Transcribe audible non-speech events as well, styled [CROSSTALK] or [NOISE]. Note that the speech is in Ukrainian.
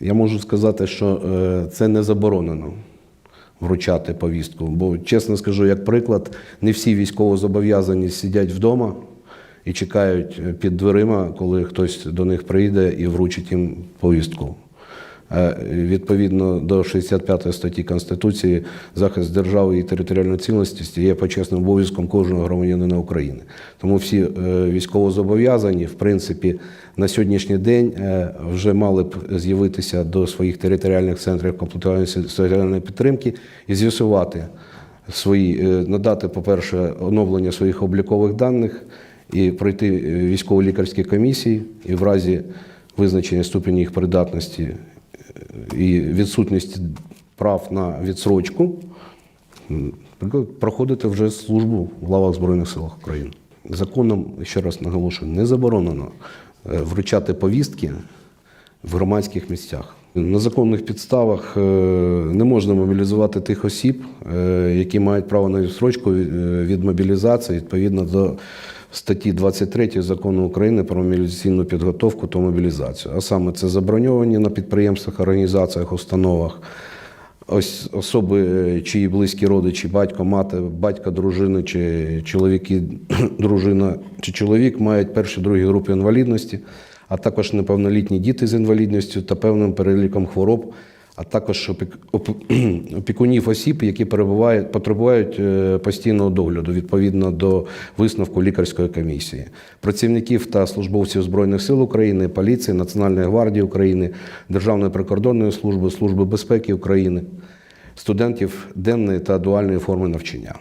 Я можу сказати, що е, це не заборонено вручати повістку. Бо, чесно скажу, як приклад, не всі військовозобов'язані сидять вдома і чекають е, під дверима, коли хтось до них прийде і вручить їм повістку. Е, Відповідно до 65 статті Конституції, захист держави і територіальної цілісності є почесним обов'язком кожного громадянина України. Тому всі е, військовозобов'язані, в принципі, на сьогоднішній день е, вже мали б з'явитися до своїх територіальних центрів комплектування соціальної підтримки і з'ясувати свої, надати, по-перше, оновлення своїх облікових даних і пройти військово-лікарські комісії, і в разі визначення ступені їх придатності і відсутності прав на відсрочку проходити вже службу в лавах Збройних сил України. Законом, ще раз наголошую, не заборонено е, вручати повістки в громадських місцях. На законних підставах е, не можна мобілізувати тих осіб, е, які мають право на відсрочку від мобілізації відповідно до статті 23 закону України про мобілізаційну підготовку та мобілізацію. А саме це заброньовані на підприємствах, організаціях, установах. Ось особи, чиї близькі родичі, батько, мати, батька, дружини, чи чоловіки, [CLEARS THROAT] дружина чи чоловік мають перші другі групи інвалідності, а також неповнолітні діти з інвалідністю та певним переліком хвороб, а також опік- [CLEARS THROAT] опікунів осіб, які перебувають, потребують е, постійного догляду відповідно до висновку лікарської комісії, працівників та службовців Збройних сил України, поліції, Національної гвардії України, Державної прикордонної служби, Служби безпеки України, студентів денної та дуальної форми навчання.